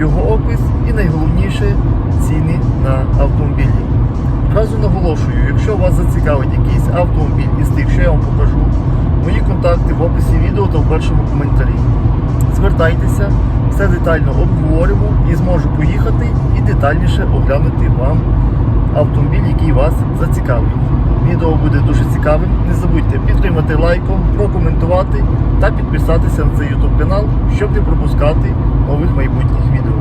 його опис і найголовніше ціни на автомобілі. Одразу наголошую, якщо вас зацікавить якийсь автомобіль із тих, що я вам покажу, мої контакти в описі відео та в першому коментарі. Звертайтеся, все детально обговоримо і зможу поїхати і детальніше оглянути вам автомобіль, який вас зацікавить. Відео буде дуже цікавим. Не забудьте підтримати лайком, прокоментувати та підписатися на цей YouTube канал, щоб не пропускати нових майбутніх відео.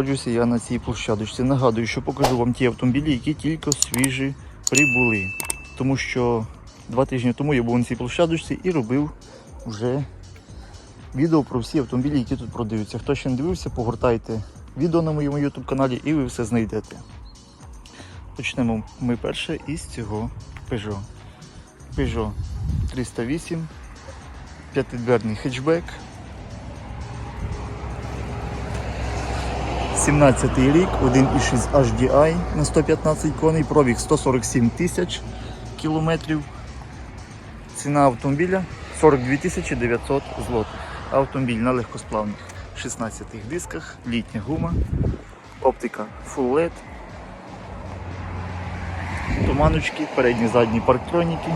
Знаходжуся я на цій площадочці. Нагадую, що покажу вам ті автомобілі, які тільки свіжі прибули. Тому що два тижні тому я був на цій площадочці і робив вже відео про всі автомобілі, які тут продаються. Хто ще не дивився, погортайте відео на моєму YouTube каналі і ви все знайдете. Почнемо ми перше із цього Peugeot. Peugeot 308, п'ятидверний хетчбек. 17 рік, 1,6 HDI на 115 коней, пробіг 147 тисяч кілометрів. Ціна автомобіля 42 тисячі 900 злотих. Автомобіль на легкосплавних 16 дисках, літня гума, оптика Full LED, туманочки, передні задні парктроніки.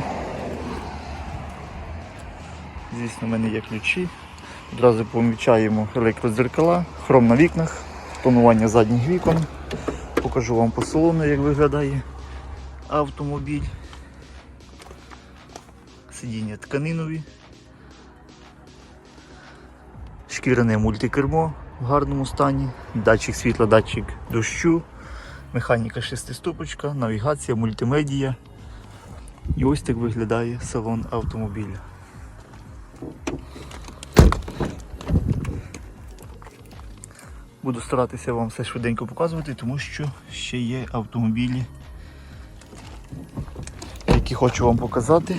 Звісно, в мене є ключі. Одразу помічаємо електродзеркала, хром на вікнах тонування задніх вікон. Покажу вам по салону, як виглядає автомобіль. Сидіння тканинові. Шкіряне мультикермо в гарному стані, датчик світла, датчик дощу, механіка шестиступочка, навігація, мультимедія. І ось так виглядає салон автомобіля. Буду старатися вам все швиденько показувати, тому що ще є автомобілі, які хочу вам показати,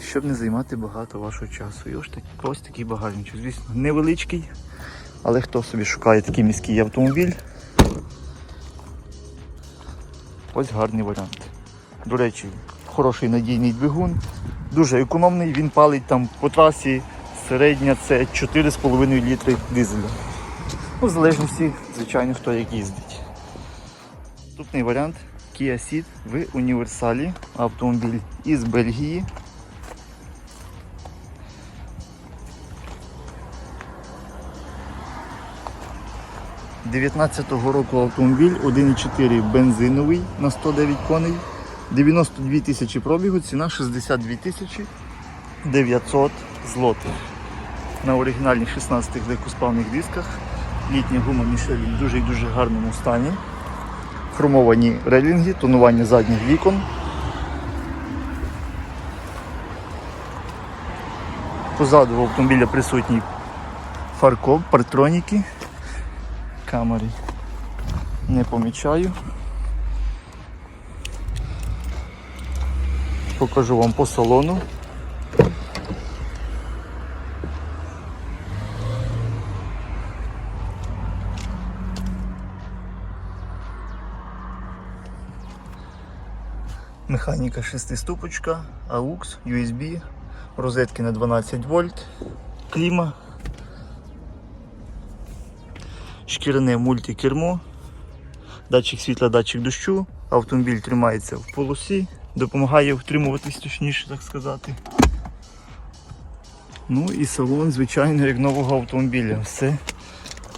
щоб не займати багато вашого часу. І ось, так, ось такий багажничок. Звісно, невеличкий, але хто собі шукає такий міський автомобіль, ось гарний варіант. До речі, хороший надійний двигун, дуже економний, він палить там по трасі. Середня це 4,5 літри дизеля. Ну, в залежності, звичайно, хто як їздить. Наступний варіант Kia Ceed в універсалі. Автомобіль із Бельгії. – 19-го року автомобіль 1,4 бензиновий на 109 коней, 92 тисячі пробігу, ціна 62 тисячі 900 злотих на оригінальних 16 легкосплавних дисках. Літня гума Michelin в дуже і дуже гарному стані. Хромовані релінги, тонування задніх вікон. Позаду в автомобіля присутній фаркоп, партроніки. Камери не помічаю. Покажу вам по салону. Механіка шестиступочка, AUX, USB, розетки на 12 вольт, кліма, шкіряне мультикермо, датчик світла, датчик дощу, автомобіль тримається в полосі, допомагає втримуватись, точніше так сказати. Ну і салон, звичайно, як нового автомобіля. Все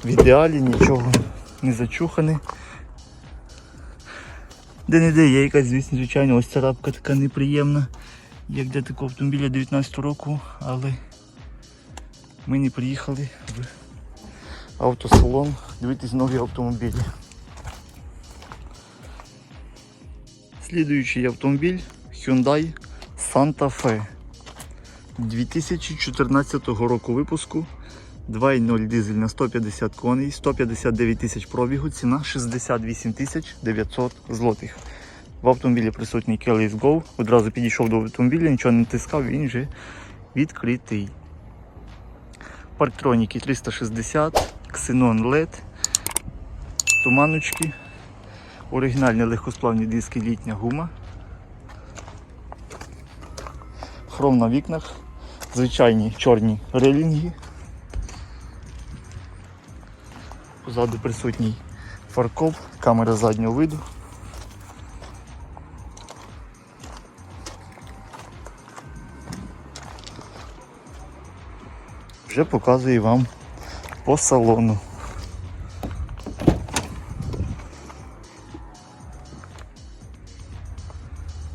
в ідеалі, нічого не зачухане. Де-не-де є якась, звісно, звичайно, ось царапка така неприємна, як для такого автомобіля 19 року, але ми не приїхали в автосалон дивитись нові автомобілі. Слідуючий автомобіль Hyundai Santa Fe 2014 року випуску. 2.0 дизель на 150 коней, 159 тисяч пробігу, ціна 68 тисяч 900 злотих. В автомобілі присутній Keyless Go. Одразу підійшов до автомобіля, нічого не тискав, він вже відкритий. Парктроніки 360, Xenon LED, туманочки, оригінальні легкосплавні диски літня гума. Хром на вікнах, звичайні чорні релінги. Позаду присутній фаркоп, камера заднього виду. Вже показую вам по салону.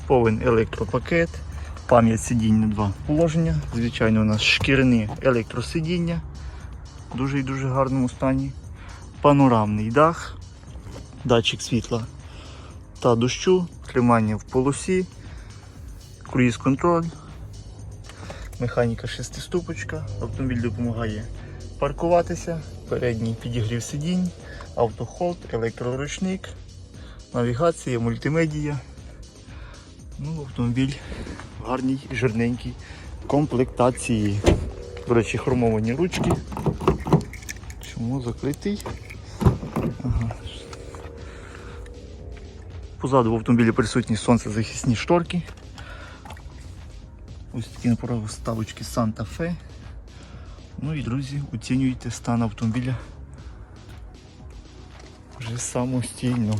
Повен електропакет, пам'ять сидінь на два положення. Звичайно, у нас шкіряні електросидіння дуже і дуже гарному стані. Панорамний дах, датчик світла та дощу, тримання в полосі, круїз контроль, механіка шестиступочка, автомобіль допомагає паркуватися, передній підігрів сидінь, автохолд, електроручник, навігація, мультимедія. Ну, автомобіль в гарній жирненькій комплектації. До речі, хромовані ручки. Чому закритий? Ага. Позаду в автомобілі присутні сонцезахисні шторки. Ось такі направо ставочки Santa Fe. Ну і друзі, оцінюйте стан автомобіля вже самостійно.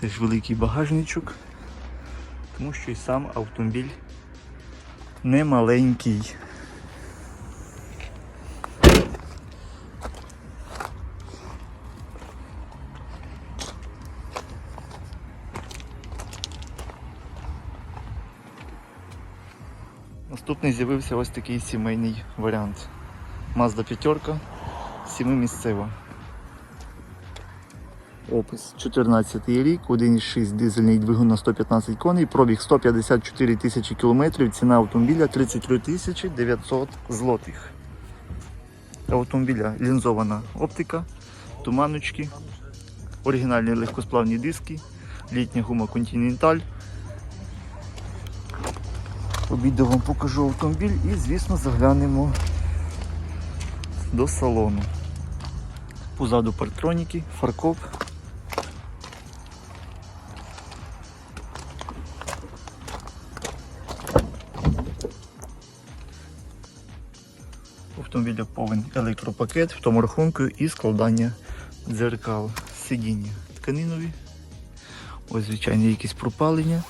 Теж великий багажничок, тому що і сам автомобіль не маленький. Наступний з'явився ось такий сімейний варіант. Mazda 5, 7-місцева. Опис 14 рік, 1,6 дизельний двигун на 115 коней, пробіг 154 тисячі кілометрів, ціна автомобіля 33 тисячі 900 злотих. Автомобіля лінзована оптика, туманочки, оригінальні легкосплавні диски, літня гума Continental. Обіду вам покажу автомобіль і, звісно, заглянемо до салону. Позаду парктроніки, фаркоп. У повен електропакет, в тому рахунку і складання дзеркал, сидіння тканинові. Ось звичайно якісь пропалення.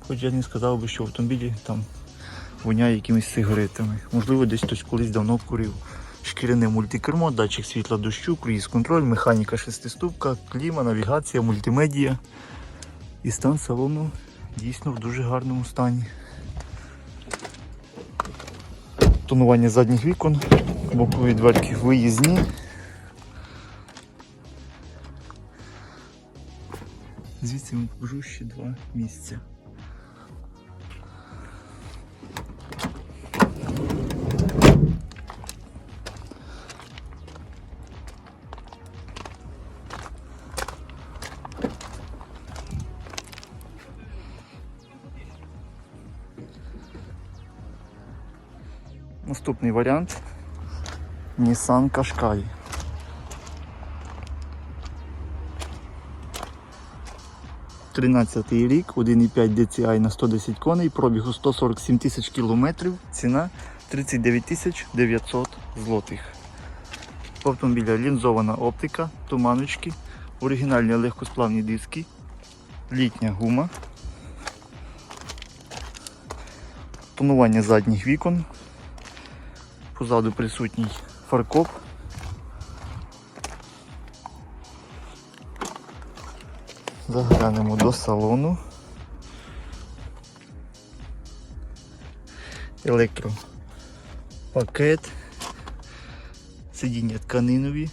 Хоч я не сказав би, що в автомобілі там воняє якимись сигаретами. Можливо, десь хтось колись давно курив. Шкіряне мультикермо, датчик світла дощу, круїз контроль, механіка шестиступка, кліма, навігація, мультимедія. І стан салону дійсно в дуже гарному стані. Тонування задніх вікон, бокові дверки виїзні. Звідси вам покажу ще два місця. Наступний варіант Nissan Qashqai. Тринадцятий рік, 1,5 DCI на 110 коней, пробігу 147 тисяч кілометрів, ціна 39 тисяч 900 злотих. В автомобіля лінзована оптика, туманочки, оригінальні легкосплавні диски, літня гума, тонування задніх вікон, позаду присутній фаркоп. Заглянемо до салону. Електропакет, Сидіння тканинові.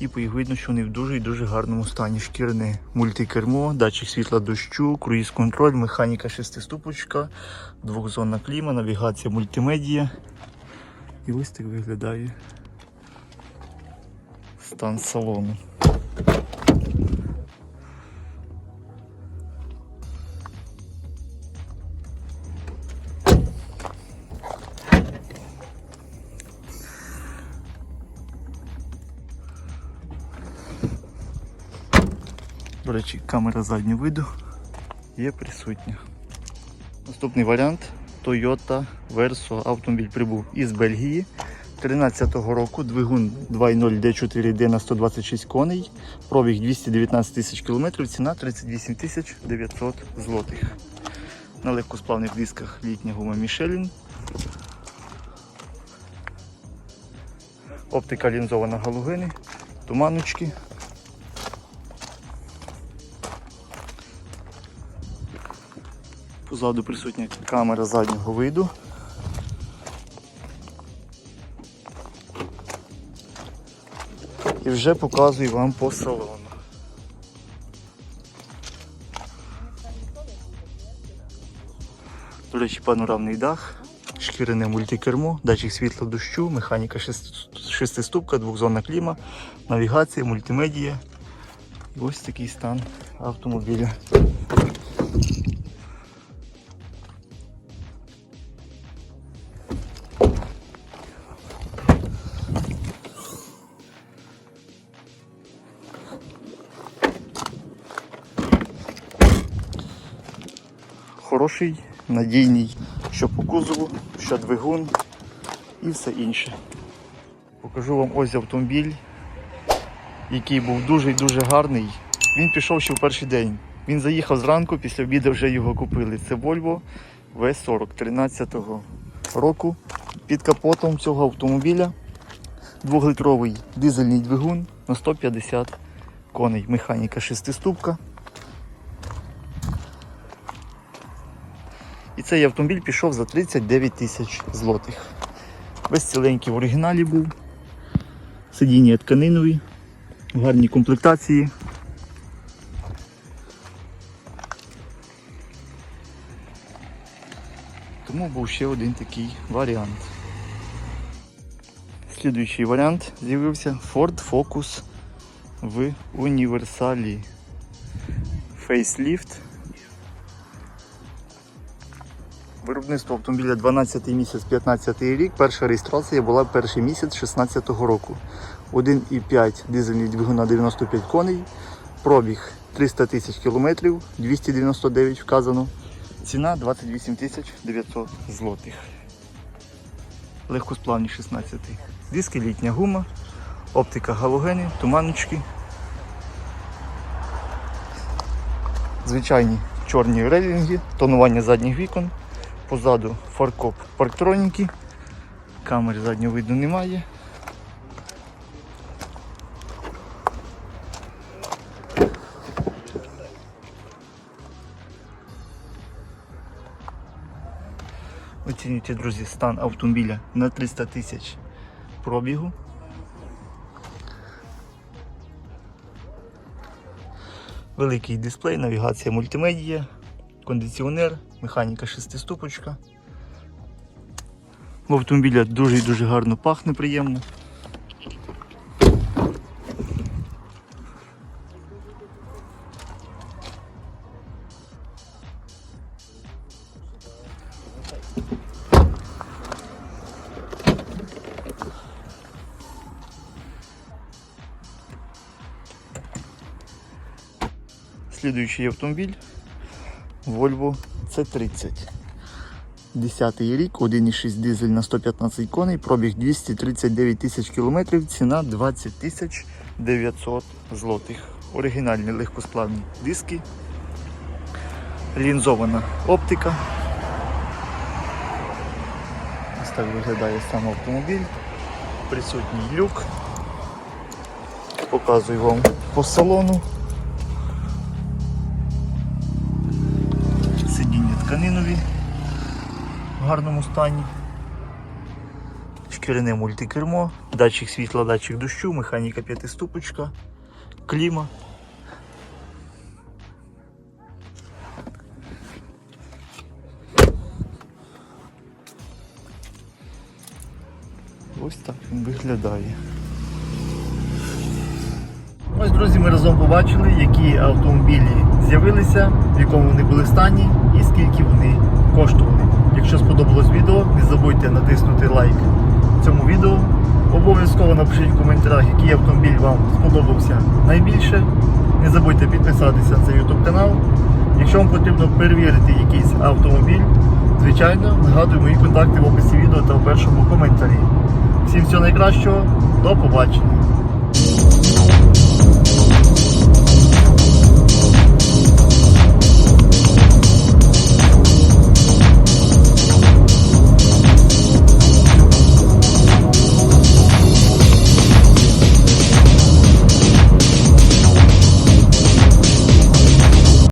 І видно, що вони в дуже і дуже гарному стані. Шкірне мультикермо, датчик світла дощу, круїз-контроль, механіка шестиступочка, двохзонна кліма, навігація мультимедія. І ось так виглядає стан салону. До речі, камера заднього виду є присутня. Наступний варіант Toyota Verso. Автомобіль прибув із Бельгії. 13-го року двигун 2.0 D4D на 126 коней, пробіг 219 тисяч кілометрів, ціна 38 тисяч 900 злотих. На легкосплавних дисках літня гума Michelin. Оптика лінзована галогени, туманочки. Позаду присутня камера заднього виду. І вже показую вам по салону. До речі, панорамний дах, шкіряне мультикермо, датчик світла дощу, механіка шести- шестиступка, двохзонна кліма, навігація, мультимедія. І ось такий стан автомобіля. Хороший, надійний, що по кузову, що двигун і все інше. Покажу вам ось автомобіль, який був дуже і дуже гарний. Він пішов ще в перший день. Він заїхав зранку, після обіду вже його купили. Це Volvo V40 13-го року. Під капотом цього автомобіля двохлитровий дизельний двигун на 150 коней. Механіка шестиступка. Цей автомобіль пішов за 39 тисяч злотих. Весь ціленький в оригіналі був. Сидіння тканинові, в гарній комплектації. Тому був ще один такий варіант. Слідуючий варіант з'явився Ford Focus в універсалі. Facelift. Виробництво автомобіля 12 місяць 15 рік. Перша реєстрація була перший місяць 16 року. 1,5 дизельний двигун на 95 коней. Пробіг 300 тисяч кілометрів, 299 вказано. Ціна 28 тисяч 900 злотих. Легкосплавні 16. Диски літня гума, оптика галогени, туманочки. Звичайні чорні рейлінги, тонування задніх вікон. Позаду фаркоп парктроніки. Камери заднього виду немає. Оцінюйте, друзі, стан автомобіля на 300 тисяч пробігу. Великий дисплей, навігація мультимедія, кондиціонер, механіка шестиступочка. В автомобіля дуже і дуже гарно пахне приємно. Слідуючий автомобіль Volvo C30. 10 рік, 1,6 дизель на 115 коней, пробіг 239 тисяч кілометрів, ціна 20 тисяч 900 злотих. Оригінальні легкосплавні диски, лінзована оптика. Ось так виглядає сам автомобіль. Присутній люк. Показую вам по салону. Гарному стані. шкіряне мультикермо, датчик світла, датчик дощу, механіка п'ятиступочка, кліма. Ось так він виглядає. Ось, друзі, ми разом побачили, які автомобілі з'явилися, в якому вони були стані і скільки вони коштували. Якщо сподобалось відео, не забудьте натиснути лайк цьому відео. Обов'язково напишіть в коментарях, який автомобіль вам сподобався найбільше. Не забудьте підписатися на цей YouTube канал. Якщо вам потрібно перевірити якийсь автомобіль, звичайно, згадую мої контакти в описі відео та в першому коментарі. Всім всього найкращого, до побачення!